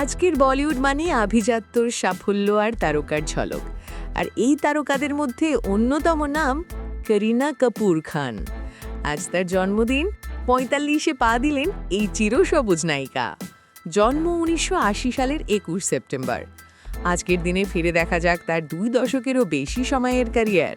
আজকের বলিউড মানে আভিজাত্যর সাফল্য আর তারকার ঝলক। আর এই তারকাদের মধ্যে অন্যতম নাম করিনা কাপুর খান। আজ তার জন্মদিন, পঁয়তাল্লিশে পা দিলেন এই চিরসবুজ নায়িকা। জন্ম উনিশশো আশি সালের একুশ সেপ্টেম্বর। আজকের দিনে ফিরে দেখা যাক তার দুই দশকেরও বেশি সময়ের ক্যারিয়ার।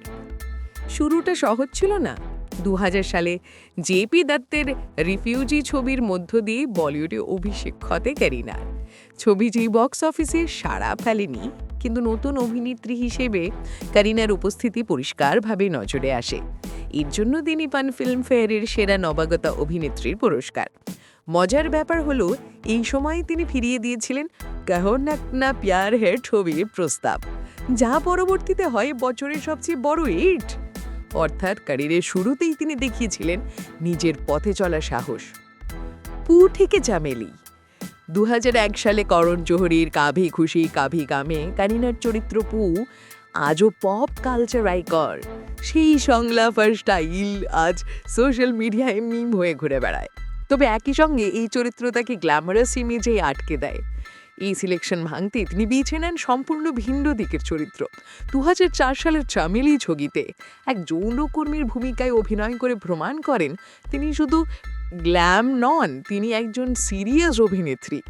শুরুটা সহজ ছিল না। দু হাজার সালে জেপি দত্তের রিফিউজি ছবির মধ্য দিয়ে বলিউডে অভিষেক ঘটে ক্যারিনার। ছবিটি বক্স অফিসে সাড়া ফেলেনি, কিন্তু নতুন অভিনেত্রী হিসেবে করিনার উপস্থিতি পরিষ্কারভাবে নজরে আসে। এর জন্য তিনি পান ফিল্মফেয়ারের সেরা নবাগতা অভিনেত্রীর পুরস্কার। মজার ব্যাপার হলো, এই সময় তিনি ফিরিয়ে দিয়েছিলেন কহো না প্যার হে ছবির প্রস্তাব, যা পরবর্তীতে হয় বছরের সবচেয়ে বড় হিট অর্থাৎ ক্যারিয়ারের শুরুতেই তিনি দেখিয়েছিলেন নিজের পথে চলা সাহস। পু থেকে চামেলি দুহাজার এক সালে করণ জোহরির কাভি খুশি কাভি গামে কারিনার চরিত্র পু, আজও পপ কালচার আইকর সেই সংলাপ আর স্টাইল আজ সোশ্যাল মিডিয়ায় মিম হয়ে ঘুরে বেড়ায়। তবে একই সঙ্গে এই চরিত্র তাকে গ্ল্যামারাস ইমেজেই আটকে দেয়। এই সিলেকশন ভাঙতে তিনি বেছে নেন সম্পূর্ণ ভিন্ন দিকের চরিত্র। দু হাজার চার সালের চামেলি ছবিতে এক যৌনকর্মীর ভূমিকায় অভিনয় করে প্রমাণ করেন, তিনি শুধু গ্ল্যাম নন, তিনি একজন সিরিয়াস অভিনেত্রী।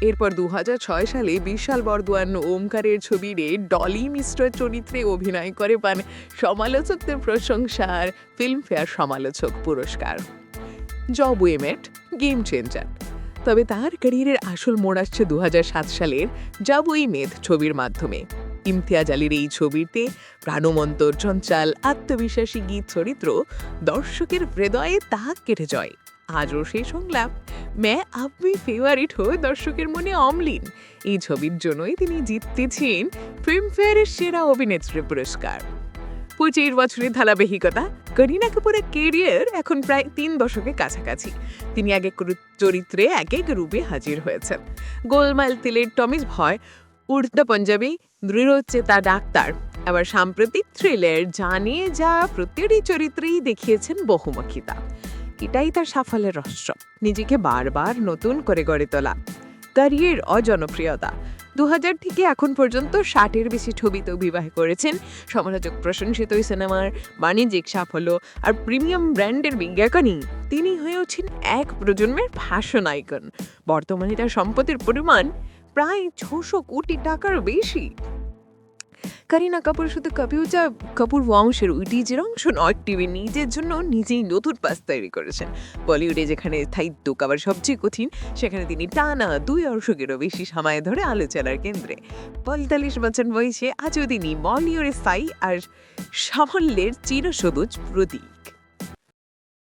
এরপর দু হাজার ছয় সালে বিশাল বর্দোয়ান ওমকারের ছবিরে ডলি মিশ্র চরিত্রে অভিনয় করে পান সমালোচকদের প্রশংসার ফিল্মফেয়ার সমালোচক পুরস্কার। Jab We Met, game changer. তবে তার ক্যারিয়ারের আসল মোড় আসছে দু হাজার সাত সালের জাব মেদ ছবির মাধ্যমে। ইমতিয়াজ আলীর এই ছবিতে প্রাণমন্তর চঞ্চাল আত্মবিশ্বাসী গীত চরিত্র দর্শকের হৃদয়ে তাক কেটে যায়। আজও সেই সংলাপ। ম্যা, আপনি ফেভারিট হয়ে দর্শকের মনে অমলিন। এই ছবির জন্যই তিনি জিততেছেন ফিল্মফেয়ারের সেরা অভিনেত্রী পুরস্কার। পঁচিশ বছরের ধারাবাহিকতা, করিনা কাপুরের কেরিয়ার এখন প্রায় তিন দশকের কাছাকাছি। তিনি এক চরিত্রে এক এক রূপে হাজির হয়েছেন। গোলমাল তিলের টমিস ভয় উর্দা পঞ্জাবি দৃঢ়চেতা ডাক্তার। আবার সাম্প্রতিক থ্রিলার জানিয়ে যা প্রতিটি চরিত্রেই দেখিয়েছেন বহুমুখিতা। এটাই তার সাফল্যের রহস্য। নিজেকে বারবার নতুন করে গড়ে তোলা। ক্যারিয়ার অজনপ্রিয়তা। দু হাজার থেকে এখন পর্যন্ত ষাটের বেশি ছবিতে বিবাহ করেছেন। সমালোচক প্রশংসিত সিনেমার বাণিজ্যিক সাফল্য আর প্রিমিয়াম ব্র্যান্ডের বিজ্ঞাপনই তিনি হয়েওছেন এক প্রজন্মের ফ্যাশন আইকন বর্তমানে তার সম্পত্তির পরিমাণ প্রায় ছশো কোটি টাকার বেশি। করিনা কাপুর শুধু কাপিউচা কাপুর বংশের ঐতিহ্যের অংশ নয়। টিভি নিজের জন্য নিজেই নতুন পাস তৈরি করেছেন। বলিউডে যেখানে স্থায়িত্ব কাবার সবচেয়ে কঠিন, সেখানে তিনি টানা দুই দশকেরও বেশি সময় ধরে আলোচনার কেন্দ্রে। পঁয়তাল্লিশ বছর বয়সে আজও তিনি বলিউডে স্থায়ী আর সাফল্যের চিরসবুজ প্রতীক।